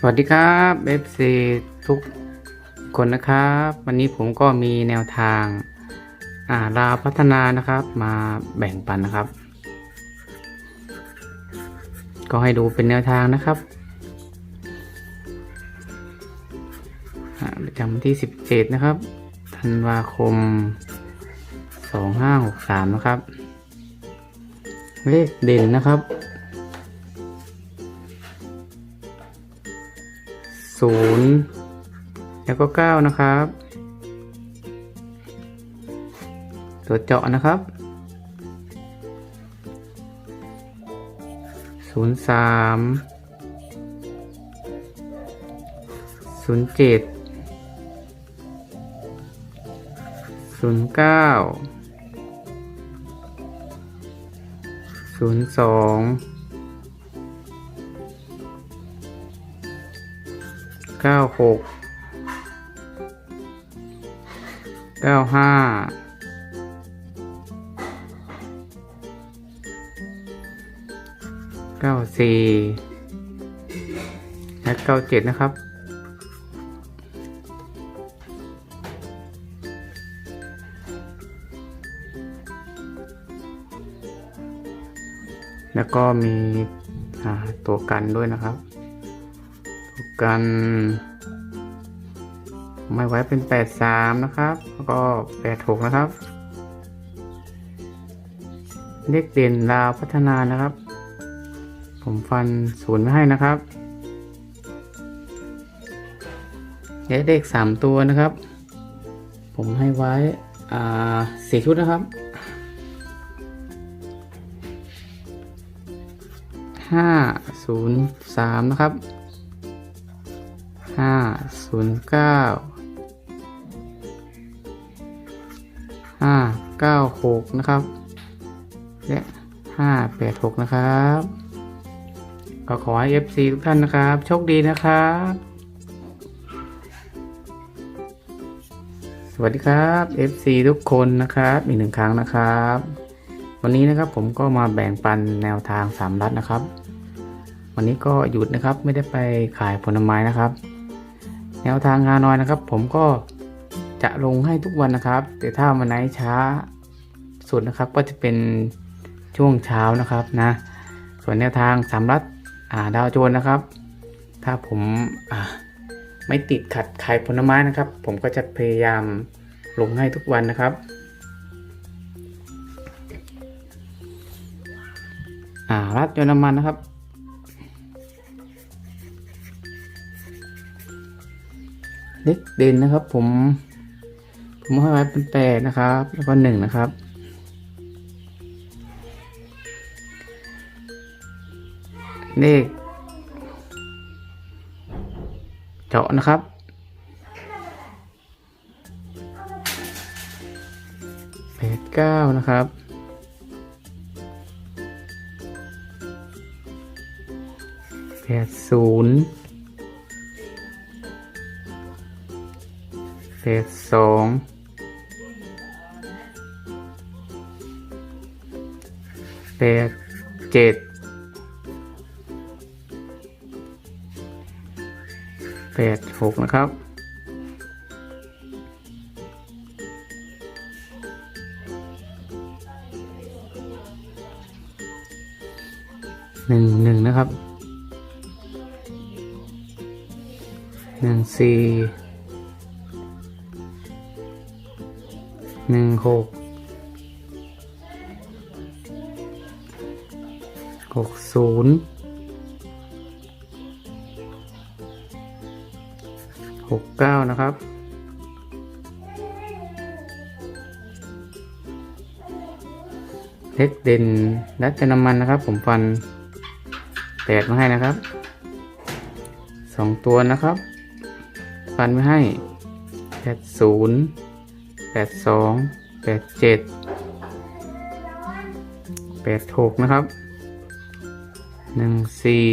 สวัสดีครับ FC ทุกคนนะครับ วันนี้ผมก็มีแนวทางอ่าลาพัฒนานะครับ มาแบ่งปันนะครับ ก็ให้ดูเป็นแนวทางนะครับประจำวันที่ 17 นะครับธันวาคม 2563 นะครับ เลขเด่นนะครับ ศูนย์แล้วก็เก้านะครับ ตัวเจาะนะครับศูนย์สามศูนย์เจ็ดศูนย์เก้าศูนย์สอง เก้าหกเก้าห้าเก้าสี่และเก้าเจ็ดนะครับแล้วก็มีตัวกันด้วยนะครับ กัน ไม่ไว้เป็น 83 นะครับ แล้วก็ 86 นะครับ เลขเด่นลาวพัฒนานะครับ ผมฟันศูนย์ไม่ให้นะครับและเลข3ตัวนะครับ ผมให้ไว้สี่ชุดนะครับห้าศูนย์สามนะครับ ห้าศูนย์เก้าห้าเก้าหกนะครับ และห้าแปดหกนะครับก็ขอให้ FC ทุกท่านนะครับ โชคดีนะครับ สวัสดีครับ FC ทุกคนนะครับ อีกหนึ่งครั้งนะครับ วันนี้นะครับผมก็มาแบ่งปันแนวทางสามรัฐนะครับ วันนี้ก็หยุดนะครับไม่ได้ไปขายผลไม้นะครับ นวทางฮานอยนะครับ ผมก็จะลงให้ทุกวันนะครับ แต่ถ้าวันไหนช้าสุดนะครับ ก็จะเป็นช่วงเช้านะครับนะ ส่วนแนวทางสามรัฐอ่าดาวโจนนะครับ ถ้าผมไม่ติดขัดขายผลไม้นะครับ ผมก็จะพยายามลงให้ทุกวันนะครับรัดยนต์น้ำมันนะครับ เล็กเด่นนะครับ ผม ผมให้ไว้เป็นแปดนะครับ แล้วก็หนึ่งนะครับ เลข เจาะนะครับแปดเก้านะครับแปดศูนย์ เศษสองแปดเจ็ดแปดหกนะครับหนึ่งหนึ่งนะครับหนึ่งสี่ หนึ่งหกหกศูนย์หกเก้านะครับเล็กเด่นดัชน้ำมันนะครับ ผมฟันแปดมาให้นะครับสองตัวนะครับ ฟันไม่ให้แปดศูนย์ แปดสองแปดเจ็ดแปดหกนะครับหนึ่งสี่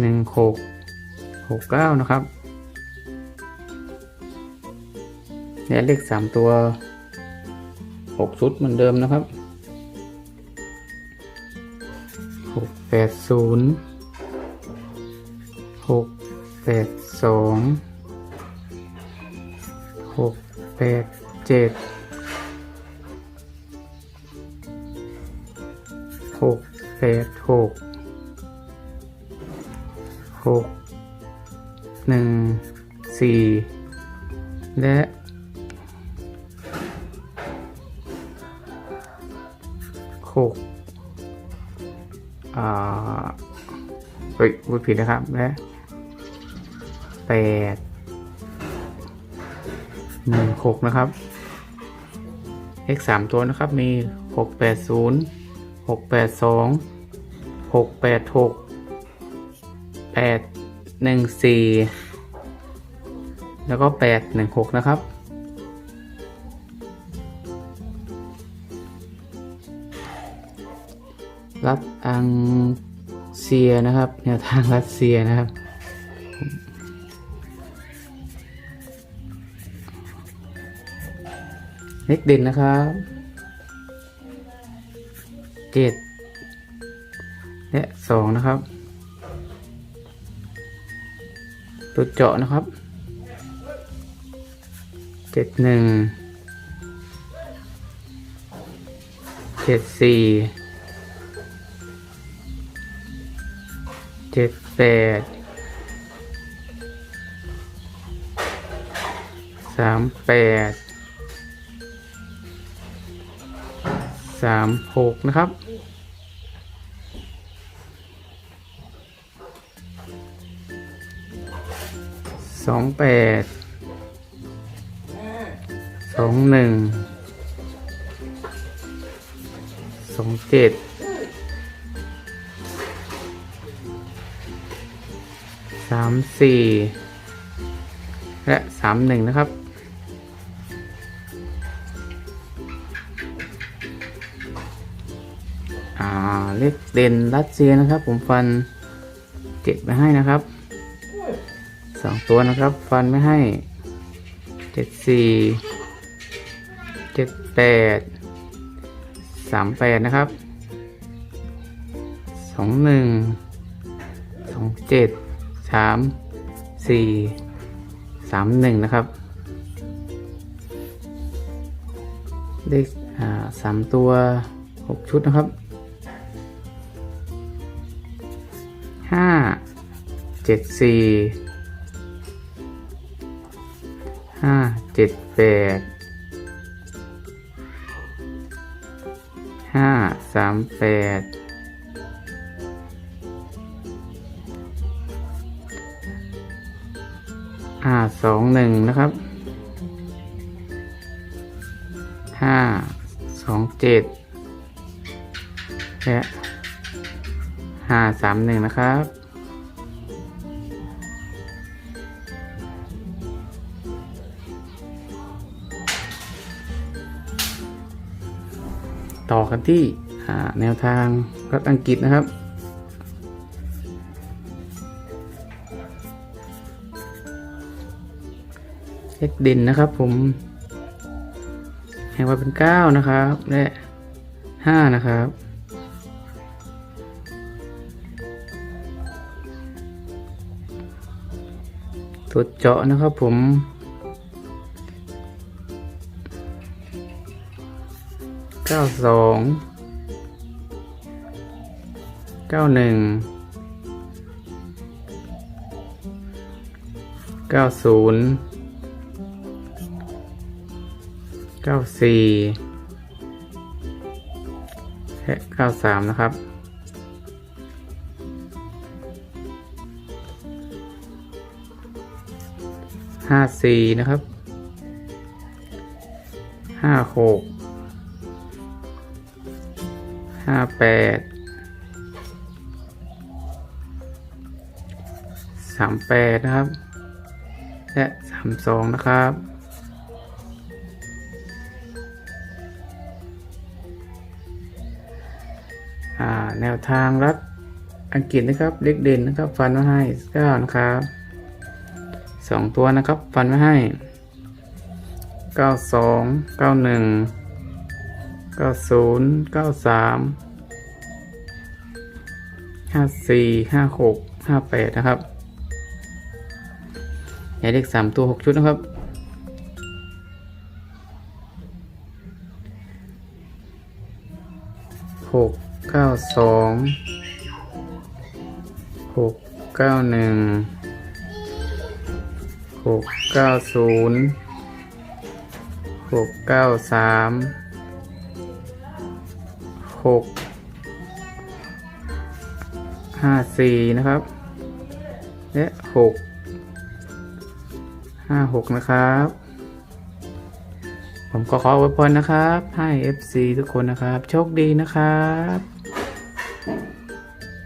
หนึ่งหกหกเก้านะครับและเลขสามตัวหกชุดเหมือนเดิมนะครับหกแปดศูนย์หก แปดเจ็ดหกแปดหกหกหนึ่งสี่และหกอ่า เฮ้ยพูดผิดนะครับ และแปด หนึ่งหกนะครับ x สามตัวนะครับมีหกแปดศูนย์หกแปดสองหกแปดหกแปดหนึ่งสี่แล้วก็แปดหนึ่งหกนะครับ รัฐอังเซียนะครับ แนวทางรัสเซียนะครับ เล็กเด่นนะครับ เจ็ดและสองนะครับ ตัวเจาะนะครับ เจ็ดหนึ่ง เจ็ดสี่ เจ็ดแปด สามแปด สามหกนะครับ สองแปด สองหนึ่ง สองเจ็ด สามสี่ และสามหนึ่งนะครับ เลขเด่นรัสเซียนะครับ ผมฟันเจ็ดไปให้นะครับสองตัวนะครับ ฟันไม่ให้เจ็ดสี่เจ็ดแปดสามแปดนะครับสองหนึ่งสองเจ็ดสามสี่สามหนึ่งนะครับเลขสามตัวหกชุดนะครับ ห้าเจ็ดสี่ห้าเจ็ดแปดห้าสามแปดห้าสองหนึ่งนะครับห้าสองเจ็ดและ ห้าสามหนึ่งนะครับ ต่อกันที่อ่าแนวทางรัฐอังกฤษนะครับเลขเด่นนะครับผมให้ไว้เป็นเก้านะครับ และห้านะครับ ตัวเจาะนะครับผม เก้าสอง เก้าหนึ่ง เก้าศูนย์ เก้าสี่และเก้าสามนะครับ ห้าสี่นะครับห้าหกห้าแปดสามแปดนะครับ และสามสองนะครับอ่าแนวทางรัฐอังกฤษนะครับ เล็กเด่นนะครับ ฟันมาให้เก้านะครับ สองตัวนะครับฟันมาให้เก้าสองเก้าหนึ่งเก้าศูนย์เก้าสามห้าสี่ห้าหกห้าแปดนะครับหมายเลขสามตัวหกชุดนะครับหกเก้าสองหกเก้าหนึ่ง หกเก้าศูนย์หกเก้าสามหกห้าสี่นะครับ และหกห้าหกนะครับ ผมก็ขออวยพรนะครับ ให้ FC ทุกคนนะครับ โชคดีนะครับ